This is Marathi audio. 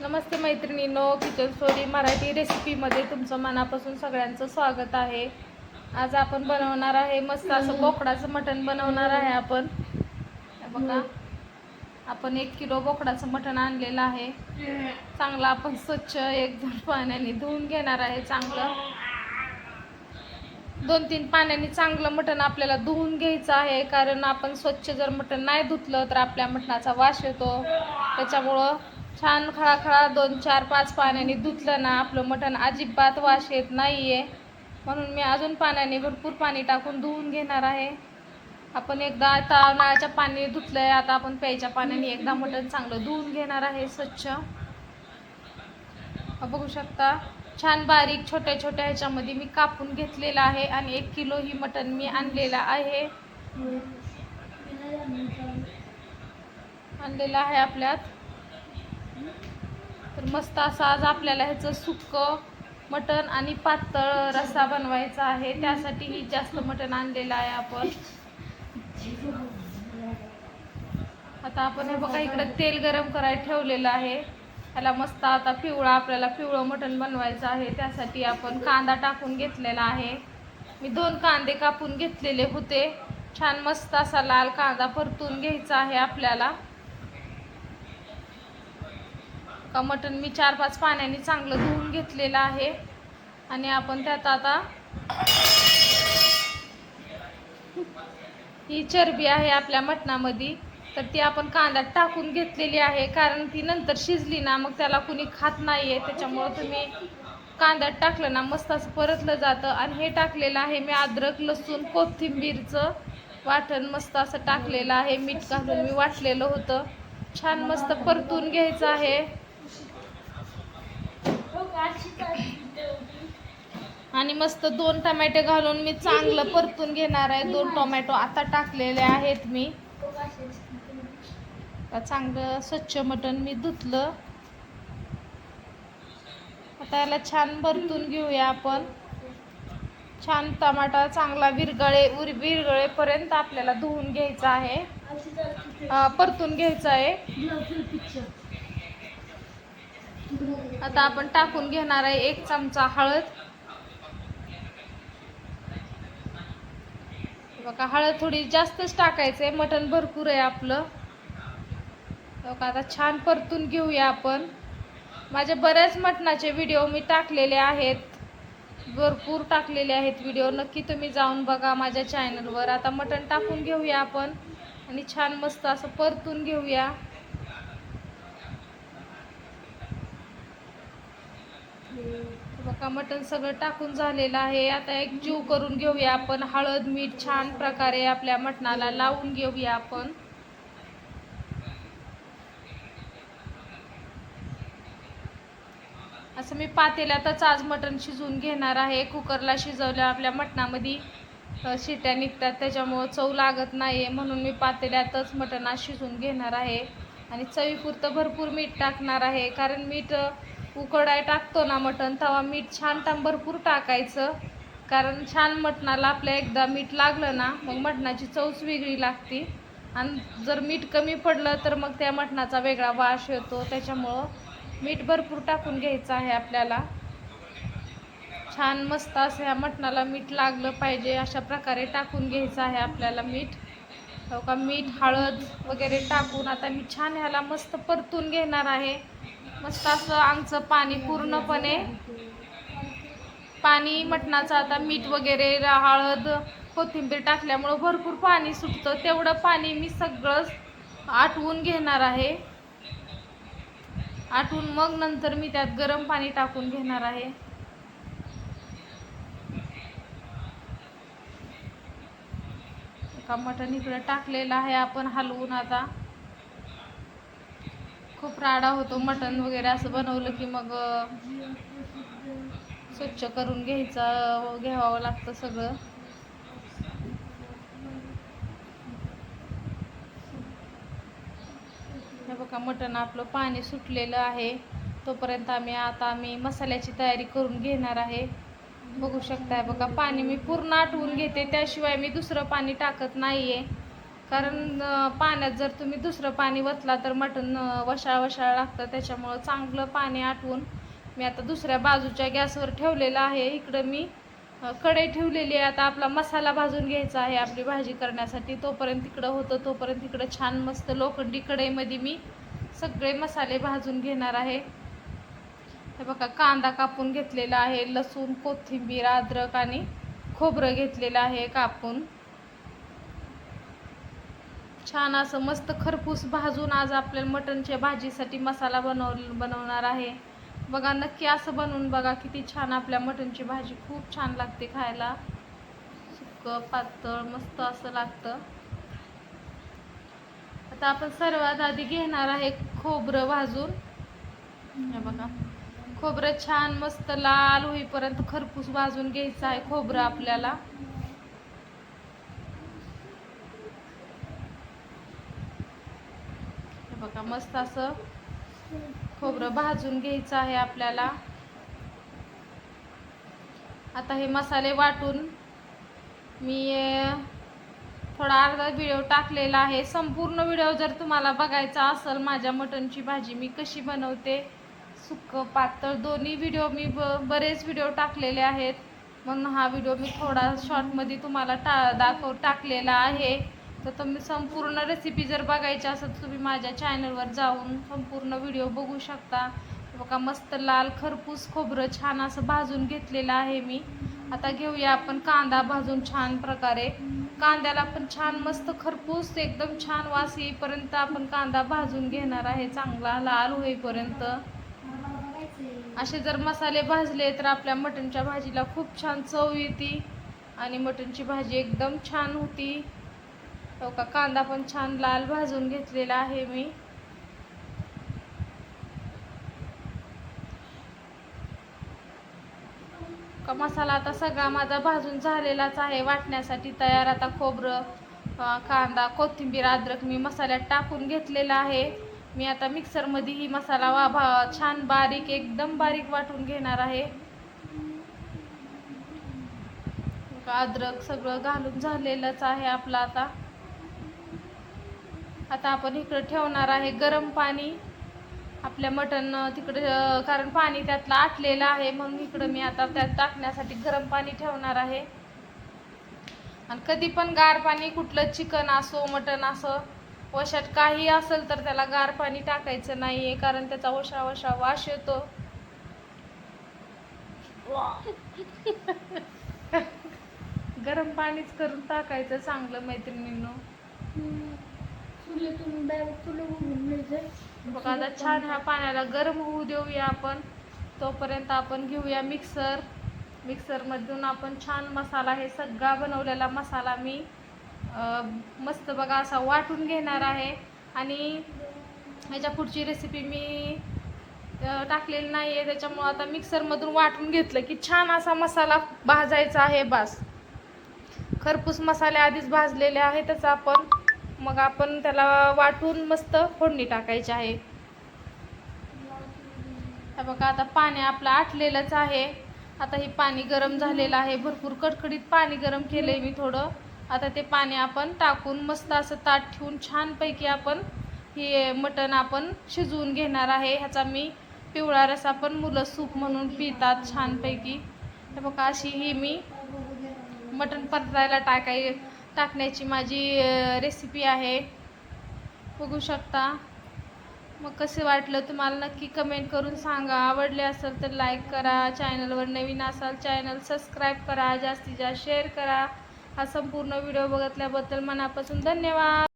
नमस्ते मैत्रिणींनो किचन स्टोरी मराठी रेसिपीमध्ये तुमचं मनापासून सगळ्यांचं स्वागत आहे. आज आपण बनवणार आहे मस्त असं बोकडाचं मटण बनवणार आहे आपण. बघा आपण एक किलो बोकडाचं मटण आणलेलं आहे. चांगलं आपण स्वच्छ एक दोन पाण्याने धुवून घेणार आहे चांगलं. दोन तीन पाण्याने चांगलं मटण आपल्याला धुवून घ्यायचं आहे कारण आपण स्वच्छ जर मटण नाही धुतलं तर आपल्या मटणाचा वास येतो. त्याच्यामुळं छान खळाखळा दोन चार पाच पाण्याने धुतलं ना आपलं मटण अजिबात वास येत नाही आहे म्हणून मी अजून पाण्याने भरपूर पाणी टाकून धुवून घेणार आहे. आपण एकदा आता नळाच्या पाणी धुतलं आहे आता आपण प्यायच्या पाण्याने एकदा मटण चांगलं धुवून घेणार आहे स्वच्छ. बघू शकता छान बारीक छोट्या छोट्या ह्याच्यामध्ये मी कापून घेतलेलं आहे आणि एक किलो ही मटण मी आणलेलं आहे. आणलेलं आहे आपल्यात. तर मस्त असं आज आपल्याला ह्याचं सुकं मटण आणि पातळ रस्सा बनवायचा आहे. त्यासाठी ही जास्त मटण आणलेलं आहे आपण. आता आपण हे बघा इकडे तेल गरम करायला ठेवलेलं आहे. ह्याला मस्त आता पिवळा आपल्याला पिवळं मटण बनवायचं आहे. त्यासाठी आपण कांदा टाकून घेतलेला आहे. मी दोन कांदे कापून घेतलेले होते. छान मस्त असा लाल कांदा परतून घ्यायचा आहे आपल्याला. का मटण मी चार पाच पाण्याने चांगलं धुवून घेतलेलं आहे. आणि आपण त्यात आता ही चरबी आहे आपल्या मटणामध्ये. तर ती आपण कांद्यात टाकून घेतलेली आहे. कारण ती नंतर शिजली ना मग त्याला कुणी खात नाही आहे त्याच्यामुळं तुम्ही कांद्यात टाकलं ना मस्त असं परतलं जातं. आणि हे टाकलेलं आहे मी अद्रक लसूण कोथिंबीरचं वाटण मस्त असं टाकलेलं आहे. मीठ घालून मी वाटलेलं होतं. छान मस्त परतून घ्यायचं आहे. आणि मस्त दोन टमॅटे घालून मी चांगलं परतून घेणार आहे. दोन टोमॅटो आता टाकलेले आहेत मी. चांगलं स्वच्छ मटण मी धुतलं. आता याला छान परतून घेऊया आपण. छान टमाटा चांगला विरगळे उर विरगळेपर्यंत आपल्याला धुवून घ्यायचा आहे. परतून घ्यायचा आहे. आता आपण टाकून घेणार आहे एक चमचा हळद. बघा हळद थोडी जास्तच टाकायचं आहे मटण भरपूर आहे आपलं. बघा आता छान परतून घेऊया आपण. माझे बऱ्याच मटणाचे व्हिडिओ मी टाकलेले आहेत. भरपूर टाकलेले आहेत व्हिडिओ. नक्की तुम्ही जाऊन बघा माझ्या चॅनलवर. आता मटण टाकून घेऊया आपण आणि छान मस्त असं परतून घेऊया. बघा मटण सगळं टाकून झालेलं आहे. आता एक जीव करून घेऊया आपण. हळद मीठ छान प्रकारे आपल्या मटणाला लावून घेऊया आपण. असं मी पातेल्यातच आज मटण शिजवून घेणार आहे. कुकरला शिजवल्या आपल्या मटणामध्ये शिट्या निघतात. त्याच्यामुळं चव लागत नाही म्हणून मी पातेल्यातच मटण आज शिजवून घेणार आहे. आणि चवीपुरतं भरपूर मीठ टाकणार आहे. कारण मीठ उकडाय टाकतो ना मटण तेव्हा मीठ छान टाम भरपूर टाकायचं. कारण छान मटणाला आपल्या एकदा मीठ लागलं ना मग मटणाची चवच वेगळी लागते. आणि जर मीठ कमी पडलं तर मग त्या मटणाचा वेगळा वास येतो. त्याच्यामुळं मीठ भरपूर टाकून घ्यायचं आहे आपल्याला. छान मस्त असं ह्या मटणाला मीठ लागलं पाहिजे अशा प्रकारे टाकून घ्यायचं आहे आपल्याला मीठ. हो का? मीठ हळद वगैरे टाकून आता मी छान ह्याला मस्त परतून घेणार आहे. मस्त असं आमचं पाणी पूर्णपणे पाणी मटणाचं आता मीठ वगैरे हळद कोथिंबीर टाकल्यामुळं भरपूर पाणी सुटतं. तेवढं पाणी मी सगळंच आटवून घेणार आहे. आटवून मग नंतर मी त्यात गरम पाणी टाकून घेणार आहे. का मटण इकडं टाकलेलं आहे आपण हलवून आता. राडा होतो मटण वगैरे असं बनवलं की मग स्वच्छ करून घ्यायचा घ्यावं लागतं सगळं. हे बघा मटण आपलं पाणी सुटलेलं आहे. तोपर्यंत आम्ही आता आम्ही मसाल्याची तयारी करून घेणार आहे. बघू शकताय बघा पाणी मी पूर्ण आटवून घेते त्याशिवाय मी दुसरं पाणी टाकत नाही आहे कारण पाण्यात जर तुम्ही दुसरं पाणी वतला तर मटण वशाळ वशाळ लागतं. त्याच्यामुळं चांगलं पाणी आटवून मी आता दुसऱ्या बाजूच्या गॅसवर ठेवलेलं आहे. इकडं मी कढई ठेवलेली आहे. आता आपला मसाला भाजून घ्यायचा आहे आपली भाजी करण्यासाठी. तोपर्यंत तिकडं होतं तोपर्यंत तिकडं छान मस्त लोखंडी कढईमध्ये मी सगळे मसाले भाजून घेणार आहे. हे बघा कांदा कापून घेतलेला आहे लसूण कोथिंबीर अद्रक आणि खोबरं घेतलेलं आहे कापून. छान असं मस्त खरपूस भाजून आज आपल्याला मटणच्या भाजीसाठी मसाला बनव बनवणार आहे. बघा नक्की असं बनवून बघा किती छान आपल्या मटणची भाजी. खूप छान लागते खायला. सुकं पातळ मस्त असं लागतं. आता आपण सर्वात आधी घेणार आहे खोबरं भाजून. हे बघा. खोबरं छान मस्त लाल होईपर्यंत खरपूस भाजून घ्यायचं आहे खोबरं आपल्याला हे बघा मस्त असं खोबरं भाजून घ्यायचं आहे आपल्याला. आता हे मसाले वाटून मी थोडा अर्धा व्हिडिओ टाकलेला आहे. संपूर्ण व्हिडिओ जर तुम्हाला बघायचा असेल माझ्या मटणची भाजी मी कशी बनवते सुकं पातळ दोन्ही व्हिडिओ मी ब बरेच व्हिडिओ टाकलेले आहेत. म्हणून हा व्हिडिओ मी थोडा शॉर्टमध्ये तुम्हाला टा दाखव टाकलेला आहे. तर तुम्ही संपूर्ण रेसिपी जर बघायची असेल तर तुम्ही माझ्या चॅनलवर जाऊन संपूर्ण व्हिडिओ बघू शकता. बघा मस्त लाल खरपूस खोबरं छान असं भाजून घेतलेलं आहे मी. आता घेऊया आपण कांदा भाजून छान प्रकारे. कांद्याला पण छान मस्त खरपूस एकदम छान वास येईपर्यंत आपण कांदा भाजून घेणार आहे. चांगला लाल होईपर्यंत. असे जर मसाले भाजले तर आपल्या मटणच्या भाजीला खूप छान चव येते आणि मटणची भाजी एकदम छान होती. हो का? कांदा पण छान लाल भाजून घेतलेला आहे मी. का मसाला आता सगळा माझा भाजून झालेलाच आहे. वाटण्यासाठी तयार आता खोबरं कांदा कोथिंबीर अद्रक मी मसाल्यात टाकून घेतलेला आहे. मी आता मिक्सरमध्ये ही मसाला वा भा छान बारीक एकदम बारीक वाटून घेणार आहे. अद्रक सगळं घालून झालेलंच आहे आपलं आता. आता आपण इकडं ठेवणार आहे गरम पाणी. आपल्या मटण तिकडे कारण पाणी त्यातलं आटलेलं आहे म्हणून इकडं मी आता त्यात टाकण्यासाठी गरम पाणी ठेवणार आहे. आणि कधी पण गार पाणी कुठलं चिकन असो मटण असो वशात काही असेल तर त्याला गार पाणी टाकायचं नाही आहे कारण त्याचा वशा वशा वास येतो. गरम पाणीच करून टाकायचं चांगलं मैत्रिणींनो. बघा आता छान ह्या पाण्याला गरम होऊ देऊया आपण. तोपर्यंत आपण घेऊया मिक्सर मिक्सरमधून आपण छान मसाला हे सगळा बनवलेला मसाला मी मस्त बघा असा वाटून घेणार आहे. आणि ह्याच्या पुढची रेसिपी मी टाकलेली नाही आहे त्याच्यामुळं आता मिक्सरमधून वाटून घेतलं की छान असा मसाला भाजायचा आहे बास. खरपूस मसाले आधीच भाजलेले आहेतच आपण. मग आपण त्याला वाटून मस्त फोडणी टाकायची आहे. बघा आता पाणी आपलं आटलेलंच आहे. आता हे पाणी गरम झालेलं आहे. भरपूर कडकडीत पाणी गरम केलंय मी थोडं. आता ते पाणी आपण टाकून मस्त असं ताट ठेवून छानपैकी आपण हे मटण आपण शिजवून घेणार आहे. ह्याचा मी पिवळा रसा पण मुलं सूप म्हणून पितात छानपैकी. बघा अशी ही मी मटण परतायला टाकाय टाकण्याची माझी रेसिपी आहे. बघू शकता. मग कसं वाटलं तुम्हाला नक्की कमेंट करून सांगा. आवडले असेल तर लाईक करा. चॅनलवर नवीन असाल चॅनल सबस्क्राईब करा. जास्तीत जास्त शेअर करा. हा संपूर्ण व्हिडिओ बघितल्याबद्दल मनापासून धन्यवाद.